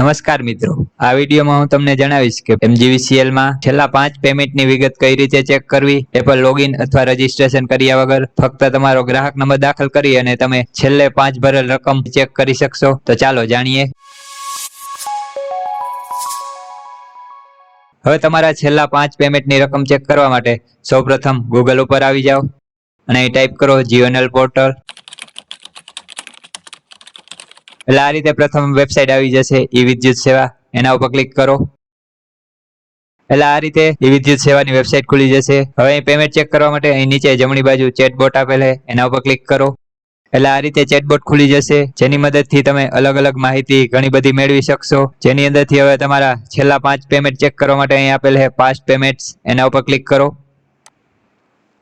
નમસ્કાર મિત્રો. આ વિડીયોમાં હું તમને જણાવીશ કે MGVCL માં છેલ્લા પાંચ પેમેન્ટની વિગત કઈ રીતે ચેક કરવી, એ પર લોગિન અથવા રજીસ્ટ્રેશન કર્યા વગર ફક્ત તમારો ગ્રાહક નંબર દાખલ કરી અને તમે છેલ્લે પાંચ ભરેલ રકમ ચેક કરી શકશો. તો ચાલો જાણીએ. હવે તમારા છેલ્લા પાંચ પેમેન્ટની રકમ ચેક કરવા માટે સૌપ્રથમ ગૂગલ ઉપર આવી જાઓ. અને ટાઈપ કરો જીઓનલ પોર્ટલ. એટલે આ રીતે પ્રથમ વેબસાઇટ આવી જશે ઈ વિદ્યુત સેવા. એના ઉપર ક્લિક કરો. એટલે આ રીતે ઈ વિદ્યુત સેવાની વેબસાઇટ ખુલી જશે. હવે અહીં પેમેન્ટ ચેક કરવા માટે અહીં નીચે જમણી બાજુ ચેટબોટ આપેલ છે, એના ઉપર ક્લિક કરો. એટલે આ રીતે ચેટબોટ ખુલી જશે. જેની મદદથી તમે અલગ અલગ માહિતી ઘણી બધી મેળવી શકશો. જેની અંદરથી હવે તમારા છેલ્લા પાંચ પેમેન્ટ ચેક કરવા માટે અહીં આપેલ છે પાસ્ટ પેમેન્ટ્સ એના ઉપર ક્લિક કરો.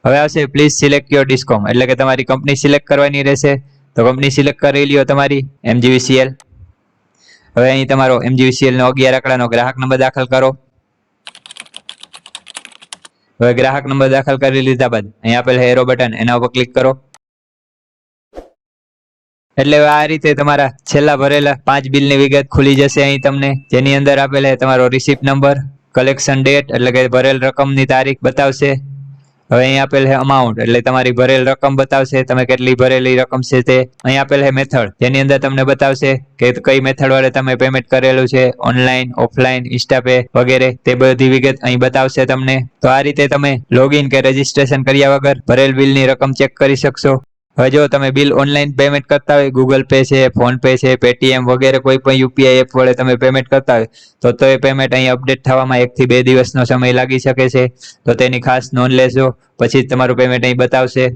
હવે આવશે પ્લીઝ સિલેક્ટ યોર ડિસ્કોમ એટલે કે તમારી કંપની સિલેક્ટ કરવાની રહેશે. તો કંપની સિલેક્ટ કરી લ્યો તમારી એમજીવીસીએલ હવે અહીં તમારો MGVCL નો અગિયાર આંકડાનો ગ્રાહક નંબર દાખલ કરો. હવે ગ્રાહક નંબર દાખલ કરી લીધા બાદ અહીં આપેલ હેરો બટન એના ઉપર ક્લિક કરો. એટલે આ રીતે તમારા છેલ્લા ભરેલા પાંચ બિલની વિગત ખુલી જશે અહીં તમને, જેની અંદર આપેલ તમારો રિસિપ્ટ નંબર કલેક્શન ડેટ એટલે કે ભરેલ રકમની તારીખ બતાવશે. હવે અહીં આપેલ છે અમાઉન્ટ એટલે તમારી ભરેલ રકમ બતાવશે, તમે કેટલી ભરેલી રકમ છે તે. અહીં આપેલ છે મેથડ જેની અંદર તમને બતાવશે કે કઈ મેથડ વડે તમે પેમેન્ટ કરેલું છે ઓનલાઈન ઓફલાઈન ઇન્સ્ટાપે વગેરે, તે બધી વિગત અહીં બતાવશે તમને. તો આ રીતે તમે લોગિન કે રજીસ્ટ્રેશન કર્યા વગર ભરેલ બિલની રકમ ચેક કરી શકશો. હવે જો તમે બિલ ઓનલાઈન પેમેન્ટ કરતા હોય, ગૂગલ પે છે ફોન પે છે, પેટીએમ વગેરે કોઈ પણ યુપીઆઈ એપ વડે તમે પેમેન્ટ કરતા હોય, તો તો એ પેમેન્ટ અહીં અપડેટ થવામાં એકથી બે દિવસનો સમય લાગી શકે છે. તો તેની ખાસ નોંધ લેશો પછી તમારું પેમેન્ટ અહીં બતાવશે.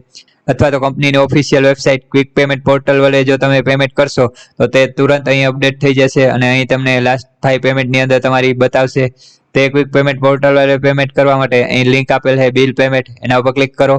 અથવા તો કંપનીની official website quick payment portal વડે જો તમે પેમેન્ટ કરશો, તો તે તુરંત અહીં અપડેટ થઈ જશે અને અહીં તમને લાસ્ટ થાય પેમેન્ટની અંદર તમારી બતાવશે. તે ક્વિક પેમેન્ટ પોર્ટલ વડે પેમેન્ટ કરવા માટે અહીં લિંક આપેલ છે, બિલ પેમેન્ટ, એના ઉપર ક્લિક કરો.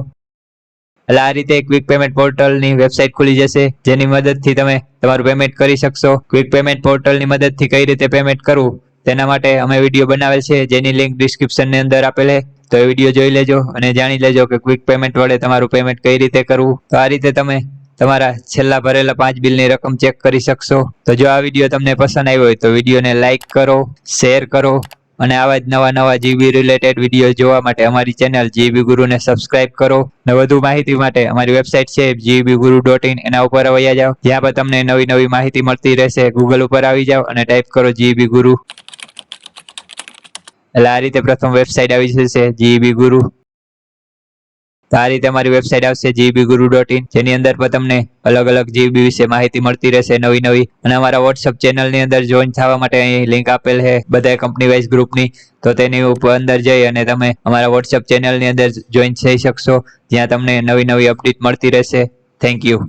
એટલે આ રીતે ક્વિક પેમેન્ટ પોર્ટલની વેબસાઇટ ખુલી જશે, જેની મદદથી તમે તમારું પેમેન્ટ કરી શકશો. ક્વિક પેમેન્ટ પોર્ટલની મદદથી કઈ રીતે પેમેન્ટ કરવું, તેના માટે અમે વીડિયો બનાવેલ છે, જેની લિંક ડિસ્ક્રિપ્શનની અંદર આપેલ તો એ વીડિયો જોઈ લેજો અને જાણી લેજો કે ક્વિક પેમેન્ટ વડે તમારું પેમેન્ટ કઈ રીતે કરવું. તો આ રીતે તમે તમારા છેલ્લા ભરેલા પાંચ બિલની રકમ ચેક કરી શકશો. તો જો આ વીડિયો તમને પસંદ આવ્યો હોય તો વિડીયોને લાઇક કરો શેર કરો અને આવા જ નવા નવા જીબી રિલેટેડ વીડિયો જોવા માટે અમારી ચેનલ જીબી ગુરુને સબસ્ક્રાઇબ કરો. ને વધુ માહિતી માટે અમારી વેબસાઇટ છે જીબી ગુરુ ડોટ ઇન એના ઉપર વયા જાઓ. જ્યાં પર તમને નવી નવી માહિતી મળતી રહેશે ગૂગલ ઉપર આવી જાઓ અને ટાઈપ કરો જીબી ગુરુ એટલે આ રીતે પ્રથમ વેબસાઇટ આવી જશે જીબી ગુરુ તો આ રીતે અમારી વેબસાઇટ આવશે જીબી ગુરુ ડોટ ઇન જેની અંદર પણ તમને અલગ અલગ જીબી વિશે માહિતી મળતી રહેશે, નવી નવી. અને અમારા વોટ્સઅપ ચેનલની અંદર જોઈન થવા માટે અહીં લિંક આપેલ છે બધા કંપની વાઇઝ ગ્રુપની તો તેની ઉપર અંદર જઈ અને તમે અમારા વોટ્સઅપ ચેનલની અંદર જોઈન થઈ શકશો. જ્યાં તમને નવી નવી અપડેટ મળતી રહેશે. Thank you